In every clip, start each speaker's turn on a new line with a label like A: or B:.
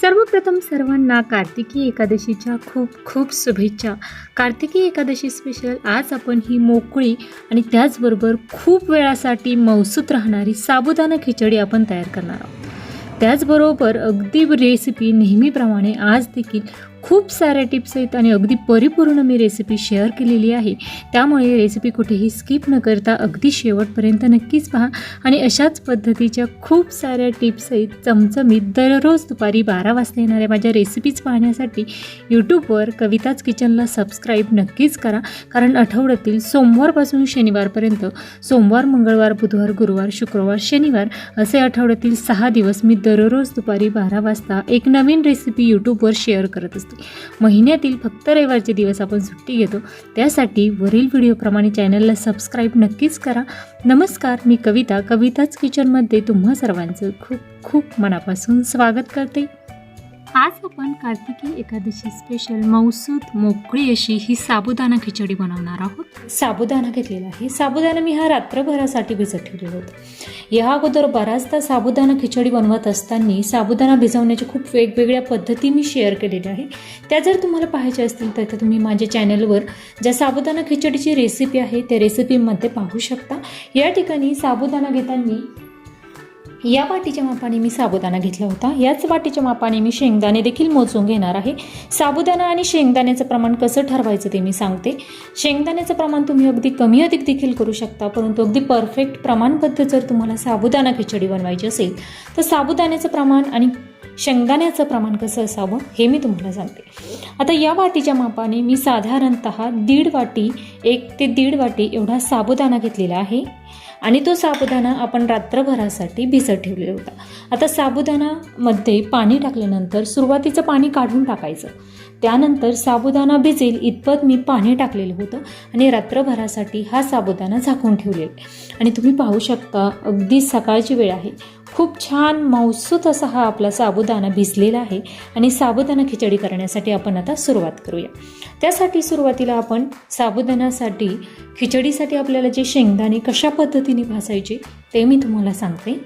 A: सर्वप्रथम सर्वांना कार्तिकी एकादशीच्या खूप खूप शुभेच्छा. कार्तिकी एकादशी स्पेशल आज आपण ही मोकळी आणि त्याचबरोबर खूप वेळासाठी मौसूत राहणारी साबुदाणा खिचडी आपण तयार करणार आहोत. त्याचबरोबर अगदी रेसिपी नेहमीप्रमाणे आज देखील खूप साऱ्या टिप्स आहेत आणि अगदी परिपूर्ण मी रेसिपी शेअर केलेली आहे. त्यामुळे रेसिपी कुठेही स्किप न करता अगदी शेवटपर्यंत नक्कीच पहा. आणि अशाच पद्धतीच्या खूप साऱ्या टिप्स आहेत. चमचमीत दररोज दुपारी बारा वाजता येणाऱ्या माझ्या रेसिपीज पाहण्यासाठी यूट्यूबवर कविताच किचनला सबस्क्राईब नक्कीच करा. कारण आठवड्यातील सोमवारपासून शनिवारपर्यंत सोमवार मंगळवार बुधवार गुरुवार शुक्रवार शनिवार असे आठवड्यातील सहा दिवस मी दररोज दुपारी बारा वाजता एक नवीन रेसिपी यूट्यूबवर शेअर करत असतो. महिन्यातील फक्त रविवारचे दिवस आपण सुट्टी घेतो. त्यासाठी वरील व्हिडिओप्रमाणे चॅनलला सबस्क्राईब नक्कीच करा. नमस्कार मी कविता. कविताच किचनमध्ये तुम्हा सर्वांचं खूप खूप मनापासून स्वागत करते. आज आपण कार्तिकी एकादशी स्पेशल मौसूद मोकळी अशी ही साबुदाणा खिचडी बनवणार आहोत. साबुदाणा घेतलेला आहे. साबुदाणा मी हा रात्रभरासाठी भिजत ठेवलेला होता. या अगोदर बराचदा साबुदाणा खिचडी बनवत असताना साबुदाणा भिजवण्याच्या खूप वेगवेगळ्या पद्धती मी शेअर केलेल्या आहे त्या जर तुम्हाला पाहायच्या असतील तर त्या तुम्ही माझ्या चॅनलवर ज्या साबुदाणा खिचडीची रेसिपी आहे त्या रेसिपीमध्ये पाहू शकता. या ठिकाणी साबुदाणा घेताना या वाटीच्या मापाने मी साबुदाणा घेतला होता. याच वाटीच्या मापाने मी शेंगदाणे देखील मोजून घेणार आहे. साबुदाणा आणि शेंगदाण्याचं प्रमाण कसं ठरवायचं ते मी सांगते. शेंगदाण्याचं प्रमाण तुम्ही अगदी कमी अधिक देखील करू शकता परंतु अगदी परफेक्ट प्रमाणबद्ध जर तुम्हाला साबुदाणा खिचडी बनवायची असेल तर साबुदाण्याचं प्रमाण आणि शेंगदाण्याचं प्रमाण कसं असावं हे मी तुम्हाला सांगते. आता या वाटीच्या मापाने मी साधारणत दीड वाटी एक ते दीड वाटी एवढा साबुदाणा घेतलेला आहे. आणि तो साबुदाणा आपण रात्रभरासाठी भिजत ठेवलेला होता. आता साबुदाणामध्ये पाणी टाकल्यानंतर सुरुवातीचं पाणी काढून टाकायचं. त्यानंतर साबुदाणा भिजेल इतपत मी पाणी टाकलेलं होतं आणि रात्रभरासाठी हा साबुदाणा झाकून ठेवलेला आणि तुम्ही पाहू शकता अगदी सकाळची वेळ आहे. खूप छान मौसूत असा हा आपला साबुदाणा भिजलेला आहे आणि साबुदाणा खिचडी करण्यासाठी आपण आता सुरुवात करूया. त्यासाठी सुरुवातीला आपण साबुदाण्यासाठी खिचडीसाठी आपल्याला जे शेंगदाणे कशा पद्धतीने भासायचे ते मी तुम्हाला सांगते.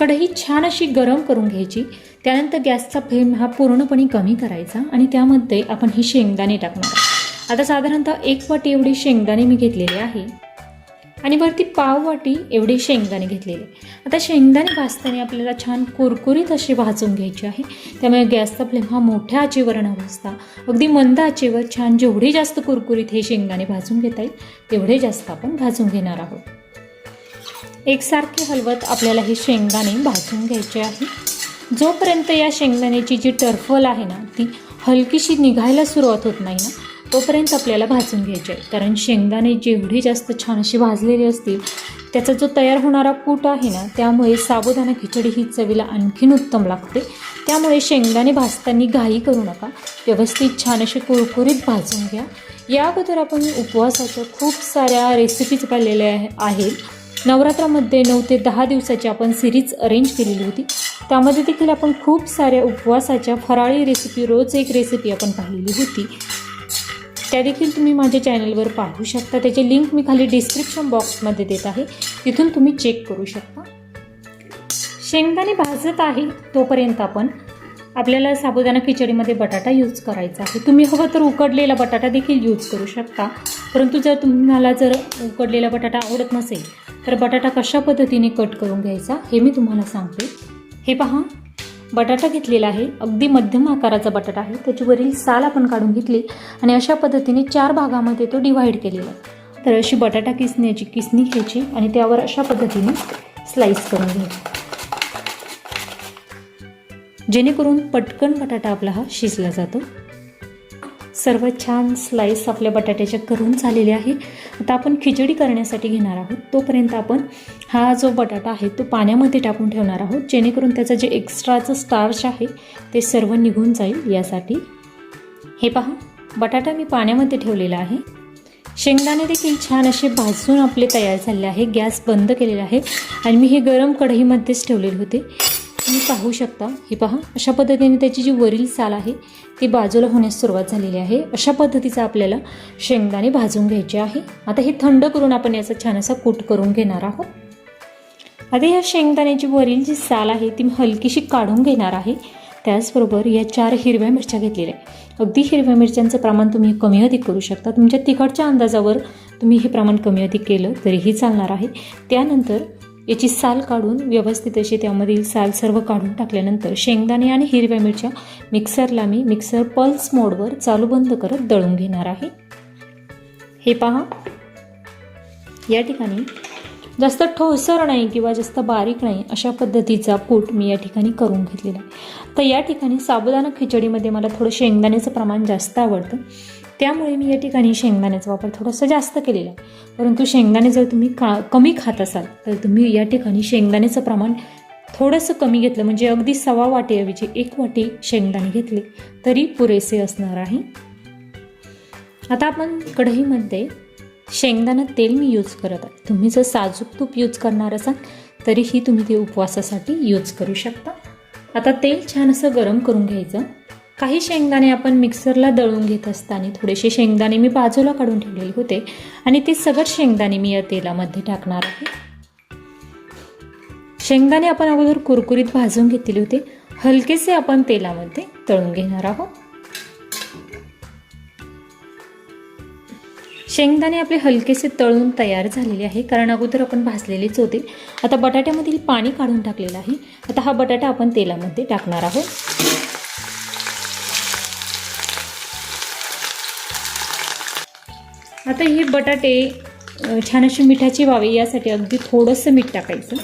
A: कढई छान अशी गरम करून घ्यायची त्यानंतर गॅसचा फ्लेम हा पूर्णपणे कमी करायचा आणि त्यामध्ये आपण ही शेंगदाणे टाकणार आता साधारणतः एक वाटी एवढी शेंगदाणे मी घेतलेले आहे. आणि वरती पाव वाटी एवढे शेंगदाणे घेतलेले. आता शेंगदाणे भाजताना आपल्याला छान कुरकुरीत असे भाजून घ्यायचे आहे. त्यामुळे गॅसचा फ्लेम हा मोठ्या आचेवर न भाजता अगदी मंद आचेवर छान जेवढे जास्त कुरकुरीत हे शेंगदाणे भाजून घेता येईल तेवढे जास्त आपण भाजून घेणार आहोत. एकसारखे हलवत आपल्याला हे शेंगदाणे भाजून घ्यायचे आहे. जोपर्यंत या शेंगदाण्याची जी टर्फल आहे ना ती हलकीशी निघायला सुरुवात होत नाही ना तोपर्यंत आपल्याला भाजून घ्यायचे कारण शेंगदाणे जेवढे जास्त छान असे भाजलेले असतील त्याचा जो तयार होणारा कूट आहे ना त्यामुळे साबुदाणा खिचडी ही चवीला आणखीन उत्तम लागते. त्यामुळे शेंगदाणे भाजताना घाई करू नका. व्यवस्थित छान असे कुरकुरीत भाजून घ्या. या अगोदर आपण उपवासाच्या खूप साऱ्या रेसिपीज पाहिलेल्या आहे- आहेत. नवरात्रामध्ये नऊ ते दहा दिवसाची आपण सिरीज अरेंज केलेली होती. त्यामध्ये देखील आपण खूप साऱ्या उपवासाच्या फराळी रेसिपी रोज एक रेसिपी आपण पाहिलेली होती. त्या देखील तुम्ही माझ्या चॅनलवर पाहू शकता. त्याची लिंक मी खाली डिस्क्रिप्शन बॉक्समध्ये देत आहे. तिथून तुम्ही चेक करू शकता. शेंगदाणे भाजत आहे तोपर्यंत आपण आपल्याला साबुदाणा खिचडीमध्ये बटाटा यूज करायचा आहे. तुम्ही हवं तर उकडलेला बटाटा देखील यूज करू शकता. परंतु जर तुम्हाला जर उकडलेला बटाटा आवडत नसेल तर बटाटा कशा पद्धतीने कट करून घ्यायचा हे मी तुम्हाला सांगते. हे पहा. बटाटा घेतलेला आहे. अगदी मध्यम आकाराचा बटाटा आहे. त्याची वरील साल आपण काढून घेतली आणि अशा पद्धतीने चार भागामध्ये तो डिव्हाइड केलेला आहे. तर अशी बटाटा किसण्याची किसणी घ्यायची आणि त्यावर अशा पद्धतीने स्लाईस करून घ्यायची. जेणेकरून पटकन बटाटा आपला हा शिजला जातो. सर्व छान स्लाईस आपल्या बटाट्याच्या करून झालेले आहे. आता आपण खिचडी करण्यासाठी घेणार आहोत. तोपर्यंत आपण हा जो बटाटा आहे तो पाण्यामध्ये टाकून ठेवणार आहोत जेणेकरून त्याचं जे एक्स्ट्राचं स्टार्च आहे ते सर्व निघून जाईल यासाठी. हे पहा बटाटा मी पाण्यामध्ये ठेवलेला आहे. शेंगदाणे देखील छान असे भाजून आपले तयार झाले आहे गॅस बंद केलेला आहे आणि मी हे गरम कढईमध्येच ठेवलेले होते. तुम्ही पाहू शकता हे पहा अशा पद्धतीने त्याची जी वरील साल आहे ती बाजूला होण्यास सुरुवात झालेली आहे. अशा पद्धतीचा आपल्याला शेंगदाणे भाजून घ्यायचे आहे. आता हे थंड करून आपण याचा छान असा कूट करून घेणार आहोत. आता ह्या शेंगदाण्याची वरील जी साल आहे ती मी हलकीशी काढून घेणार आहे. त्याचबरोबर या चार हिरव्या मिरच्या घेतलेल्या आहे अगदी हिरव्या मिरच्यांचं प्रमाण तुम्ही कमी अधिक करू शकता. तुमच्या तिखटच्या अंदाजावर तुम्ही हे प्रमाण कमी अधिक केलं तरीही चालणार आहे. त्यानंतर याची साल काढून व्यवस्थित अशी त्यामधील साल सर्व काढून टाकल्यानंतर शेंगदाणे आणि हिरव्या मिरच्या मिक्सरला मी मिक्सर पल्स मोडवर चालू बंद करत दळून घेणार आहे. हे पहा. या ठिकाणी जास्त ठोसर नाही किंवा जास्त बारीक नाही अशा पद्धतीचा कूट मी या ठिकाणी करून घेतलेला आहे. तर या ठिकाणी साबुदाणा खिचडीमध्ये मला थोडं शेंगदाण्याचं प्रमाण जास्त आवडतं. त्यामुळे मी या ठिकाणी शेंगदाण्याचा वापर थोडासा जास्त केलेला आहे. परंतु शेंगदाणे जर तुम्ही का कमी खात असाल तर तुम्ही या ठिकाणी शेंगदाण्याचं प्रमाण थोडंसं कमी घेतलं म्हणजे अगदी सवा वाटीऐवजी एक वाटी शेंगदाणे घेतले तरी पुरेसे असणार आहे. आता आपण कढईमध्ये शेंगदाणा तेल मी यूज करत आहे. तुम्ही जर साजूक तूप यूज करणार असाल तरीही तुम्ही ते उपवासासाठी यूज करू शकता. आता तेल छान असं गरम करून घ्यायचं. काही शेंगदाणे आपण मिक्सरला दळून घेत असताना थोडेसे शेंगदाणे मी बाजूला काढून ठेवलेले होते आणि ते सगळं शेंगदाणे मी या तेलामध्ये टाकणार आहे. शेंगदाणे आपण अगोदर कुरकुरीत भाजून घेतलेले होते. हलकेसे आपण तेलामध्ये तळून घेणार आहोत. शेंगदाणे आपले हलकेसे तळून तयार झालेले आहे. कारण अगोदर आपण भाजलेलेच होते. आता बटाट्यामधील पाणी काढून टाकलेलं आहे. आता हा बटाटा आपण तेलामध्ये टाकणार आहोत. आता हे बटाटे छान अशी मिठाची व्हावे यासाठी अगदी थोडंसं मीठ टाकायचं.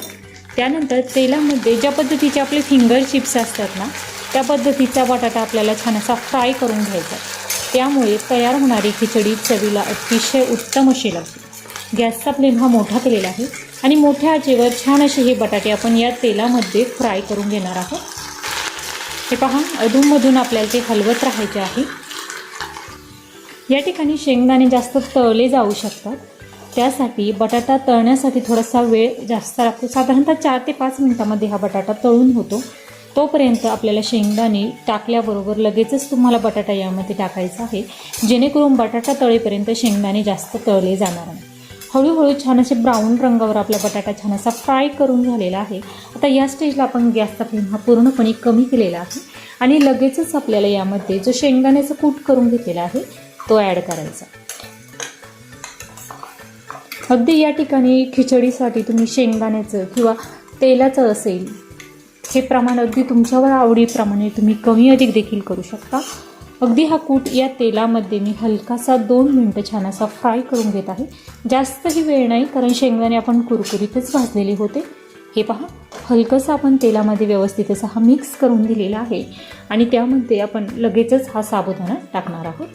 A: त्यानंतर तेलामध्ये ज्या पद्धतीचे आपले फिंगर चिप्स असतात ना त्या पद्धतीचा बटाटा आपल्याला छान असा फ्राय करून घ्यायचा त्यामुळे तयार होणारी खिचडी चवीला अतिशय उत्तम अशी लागते. गॅसचा फ्लेम हा मोठा केलेला आहे आणि मोठ्या आचेवर छान असे हे बटाटे आपण या तेलामध्ये फ्राय करून घेणार आहोत. हे पहा अधूनमधून आपल्याला ते हलवत राहायचे आहे. या ठिकाणी शेंगदाणे जास्त तळले जाऊ शकतात. त्यासाठी बटाटा तळण्यासाठी थोडासा वेळ जास्त लागतो. साधारणतः चार ते पाच मिनटामध्ये हा बटाटा तळून होतो. तोपर्यंत आपल्याला शेंगदाणे टाकल्याबरोबर लगेचच तुम्हाला बटाटा यामध्ये टाकायचा आहे. जेणेकरून बटाटा तळेपर्यंत शेंगदाणे जास्त तळले जाणार नाही. हळूहळू छान असे ब्राऊन रंगावर आपला बटाटा छान असा फ्राय करून झालेला आहे. आता या स्टेजला आपण गॅसचा फ्लेम हा पूर्णपणे कमी केलेला आहे. आणि लगेचच आपल्याला यामध्ये जो शेंगदाण्याचा कूट करून घेतलेला आहे तो ॲड करायचा. अगदी या ठिकाणी खिचडीसाठी तुम्ही शेंगदाण्याचं किंवा तेलाचं असेल हे प्रमाण अगदी तुमच्यावर आवडीप्रमाणे तुम्ही कमी अधिक देखील करू शकता. अगदी हा कूट या तेलामध्ये मी हलकासा दोन मिनटं छान असा फ्राय करून घेत आहे. जास्तही वेळ नाही कारण शेंगदाणे आपण कुरकुरीतच भाजलेले होते. हे पहा हलकंसं आपण तेलामध्ये व्यवस्थित असा हा मिक्स करून दिलेला आहे. आणि त्यामध्ये आपण लगेचच हा साबुदाणा टाकणार आहोत.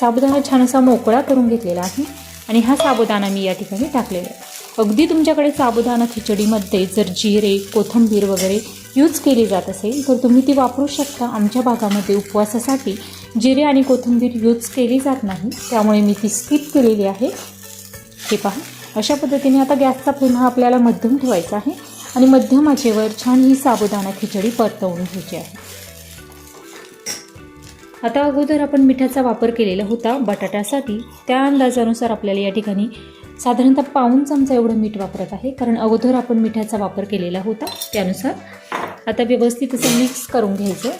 A: साबुदाणा छान असा मोकळा करून घेतलेला आहे आणि हा साबुदाणा मी या ठिकाणी टाकलेला आहे. अगदी तुमच्याकडे साबुदाणा खिचडीमध्ये जर जिरे कोथिंबीर वगैरे यूज केली जात असेल तर तुम्ही ती वापरू शकता. आमच्या भागामध्ये उपवासासाठी जिरे आणि कोथिंबीर यूज केली जात नाही. त्यामुळे मी ती स्किप केलेली आहे. हे पहा. अशा पद्धतीने आता गॅसचा फ्लेम हा आपल्याला मध्यम ठेवायचा आहे आणि मध्यम आचेवर छान ही साबुदाणा खिचडी परतवून घ्यायची आहे. आता अगोदर आपण मिठाचा वापर केलेला होता बटाट्यासाठी. त्या अंदाजानुसार आपल्याला या ठिकाणी साधारणतः पाऊन चमचा एवढं मीठ वापरत आहे कारण अगोदर आपण मिठाचा वापर केलेला होता. त्यानुसार आता व्यवस्थित असं मिक्स करून घ्यायचं.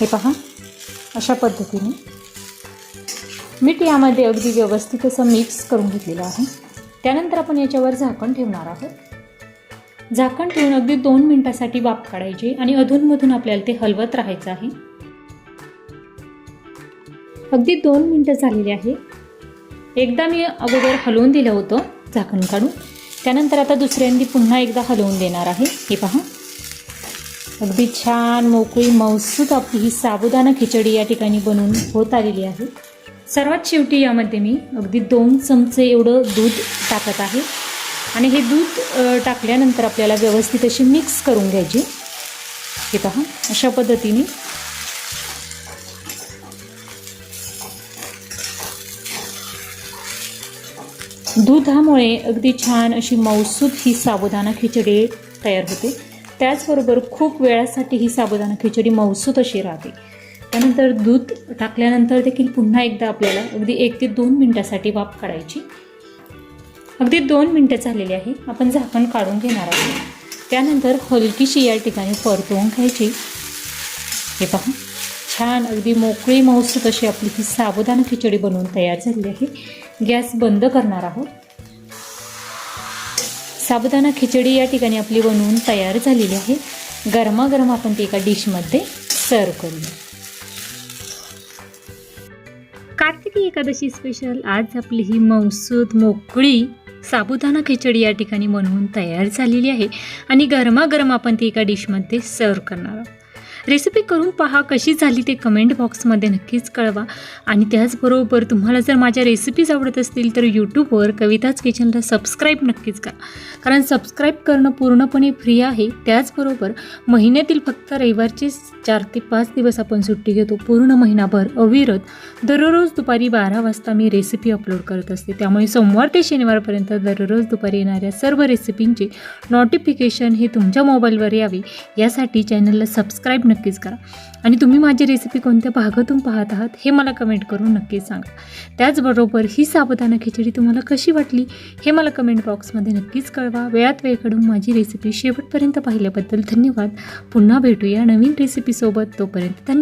A: हे पहा अशा पद्धतीने. मीठ यामध्ये अगदी व्यवस्थित असं मिक्स करून घेतलेलं आहे. त्यानंतर आपण याच्यावर झाकण ठेवणार आहोत. झाकण ठेवून अगदी दोन मिनिटासाठी वाफ काढायची आणि अधूनमधून आपल्याला ते हलवत राहायचं आहे. अगदी दोन मिनटं झालेली आहे. एकदा मी अगोदर हलवून दिलं होतं झाकण काढून. त्यानंतर आता दुसऱ्यांदी पुन्हा एकदा हलवून देणार आहे. हे पहा. अगदी छान मोकळी मौसूद आपली ही साबुदाणा खिचडी या ठिकाणी बनवून होत आलेली आहे. सर्वात शेवटी यामध्ये मी अगदी दोन चमचे एवढं दूध टाकत आहे. आणि हे दूध टाकल्यानंतर आपल्याला व्यवस्थित अशी मिक्स करून घ्यायची. हे पहा अशा पद्धतीने. दुधामुळे अगदी छान अशी मौसूद ही साबुदाणा खिचडी तयार होते. त्याचबरोबर खूप वेळासाठी ही साबुदाणा खिचडी मौसूद अशी राहते. त्यानंतर दूध टाकल्यानंतर देखील पुन्हा एकदा आपल्याला अगदी एक ते दोन मिनटासाठी वाफ काढायची. अगदी दोन मिनटं झालेली आहे. आपण झाकण काढून घेणार आहोत. त्यानंतर हलकीशी या ठिकाणी परतवून घ्यायची. हे पहा. छान अगदी मोकळी मौसूत अशी आपली ही साबुदाणा खिचडी बनवून तयार झालेली आहे. गॅस बंद करणार आहोत. साबुदाणा खिचडी या ठिकाणी आपली बनवून तयार झालेली आहे. गरमागरम आपण ती एका डिशमध्ये सर्व करूया कार्तिकी एकादशी स्पेशल आज आपली ही मौसूद मोकळी साबुदाणा खिचडी या ठिकाणी बनवून तयार झालेली आहे. आणि गरमागरम आपण ती एका डिशमध्ये सर्व करणार आहोत. रेसिपी करून पहा कशी झाली ते कमेंट बॉक्समध्ये नक्कीच कळवा. आणि त्याचबरोबर तुम्हाला जर माझ्या रेसिपीज आवडत असतील तर यूट्यूबवर कविताच किचनला सबस्क्राईब नक्कीच करा. कारण सबस्क्राईब करणं पूर्णपणे फ्री आहे. त्याचबरोबर महिन्यातील फक्त रविवारचे चार ते पाच दिवस आपण सुट्टी घेतो. पूर्ण महिनाभर अविरत दररोज दुपारी बारा वाजता मी रेसिपी अपलोड करत असते. त्यामुळे सोमवार ते शनिवारपर्यंत दररोज दुपारी येणाऱ्या सर्व रेसिपींचे नोटिफिकेशन हे तुमच्या मोबाईलवर यावे. यासाठी चॅनलला सबस्क्राईब नक्की नक्कीच करा. आणि तुम्ही माझी रेसिपी कोणत्या भागातून पाहत आहात हे मला कमेंट करून नक्कीच सांगा. त्याचबरोबर ही साबुदाणा खिचडी तुम्हाला कशी वाटली हे मला कमेंट बॉक्समध्ये नक्कीच कळवा. वेळात वेळ काढून माझी रेसिपी शेवटपर्यंत पाहिल्याबद्दल धन्यवाद. पुन्हा भेटूया नवीन रेसिपीसोबत तोपर्यंत धन्यवाद